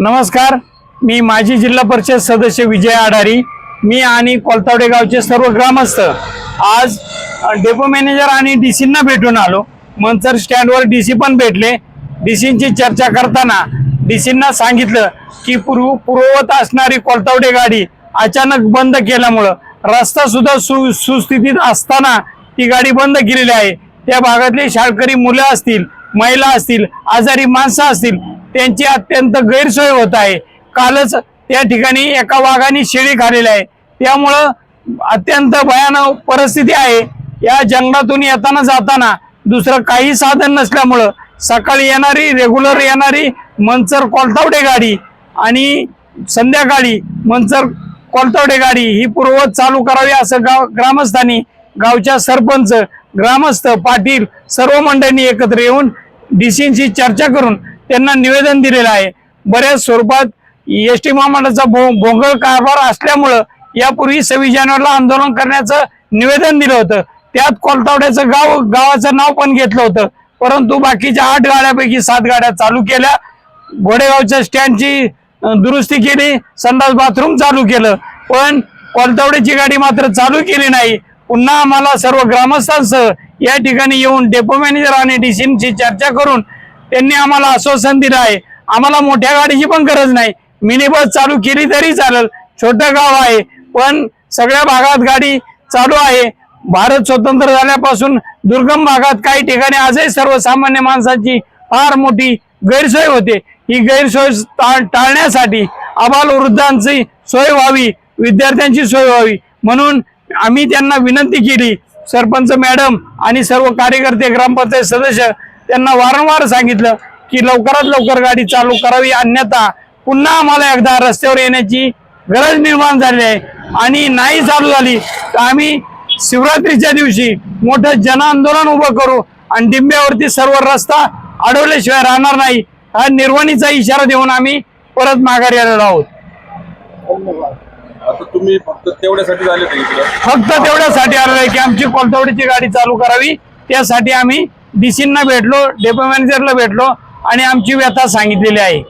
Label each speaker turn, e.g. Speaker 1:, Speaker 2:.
Speaker 1: नमस्कार मी माजी जिल्हा परिषद सदस्य विजय आढारी मी आणि कोलतावडे गावचे सर्व ग्रामस्थ आज डेपो मॅनेजर आणि डी सींना भेटून आलो. मनसर स्टँडवर डी सी पण भेटले. डी सींची चर्चा करताना डी सींना सांगितलं की पूर्व पूर्ववत असणारी कोलतावडे गाडी अचानक बंद केल्यामुळं रस्ता सुद्धा सु सुस्थितीत असताना ती गाडी बंद केलेली आहे. त्या भागातले शाळकरी मुलं असतील महिला असतील आजारी माणसं असतील त्यांची अत्यंत गैरसोय होत आहे. कालच त्या ठिकाणी एका वाघाने शेळी खाल्लेली आहे. त्यामुळं अत्यंत भयानक परिस्थिती आहे. या जंगलातून येताना जाताना दुसरं काही साधन नसल्यामुळं सकाळी येणारी रेग्युलर येणारी मनसर कोलतावडे गाडी आणि संध्याकाळी मनसर कोलतावडे गाडी ही पूर्ववत चालू करावी असं गाव ग्रामस्थांनी गावच्या सरपंच ग्रामस्थ पाटील सर्व मंडळींनी एकत्र येऊन डीसींची चर्चा करून त्यांना निवेदन दिलेलं आहे. बऱ्याच स्वरूपात एस टी महामंडळाचा भो भोंगळ कारभार असल्यामुळं यापूर्वी सव्वीस जानेवारीला आंदोलन करण्याचं निवेदन दिलं होतं. त्यात कोलतावड्याचं गाव गावाचं नाव पण घेतलं होतं. परंतु बाकीच्या आठ गाड्यापैकी सात गाड्या चालू केल्या. घोडेगावच्या स्टँडची दुरुस्ती केली. संडास बाथरूम चालू केलं. पण कोलतावड्याची गाडी मात्र चालू केली नाही. पुन्हा आम्हाला सर्व ग्रामस्थांसह या ठिकाणी येऊन डेपो मॅनेजर आणि डीसीची चर्चा करून त्यांनी आम्हाला आश्वासन दिलं आहे. आम्हाला मोठ्या गाडीची पण गरज नाही. मिनी बस चालू केली तरी चालेल. छोटं गाव आहे. पण सगळ्या भागात गाडी चालू आहे. भारत स्वतंत्र झाल्यापासून दुर्गम भागात काही ठिकाणी आजही सर्वसामान्य माणसाची फार मोठी गैरसोय होते. ही गैरसोय टाळ- टाळण्यासाठी आबाल वृद्धांची सोय व्हावी विद्यार्थ्यांची सोय व्हावी. म्हणून आम्ही त्यांना विनंती केली. सरपंच मॅडम आणि सर्व कार्यकर्ते ग्रामपंचायत सदस्य त्यांना वारंवार सांगितलं की लवकरात लवकर गाडी चालू करावी अन्यथा पुन्हा आम्हाला एकदा रस्त्यावर येण्याची गरज निर्माण झाली आहे. आणि नाही चालू झाली तर आम्ही शिवरात्रीच्या दिवशी मोठं जन आंदोलन उभं करू आणि डिंब्यावरती सर्व रस्ता अडवल्याशिवाय राहणार नाही हा निर्वाणीचा इशारा देऊन आम्ही परत माघारी आलेलो आहोत.
Speaker 2: तुम्ही तेवढ्यासाठी
Speaker 1: फक्त तेवढ्यासाठी आलेलो आहे की आमची कोलतावडीची गाडी चालू करावी त्यासाठी आम्ही डीसींना भेटलो डेपो मॅनेजरला भेटलो आणि आमची व्यथा सांगितलेली आहे.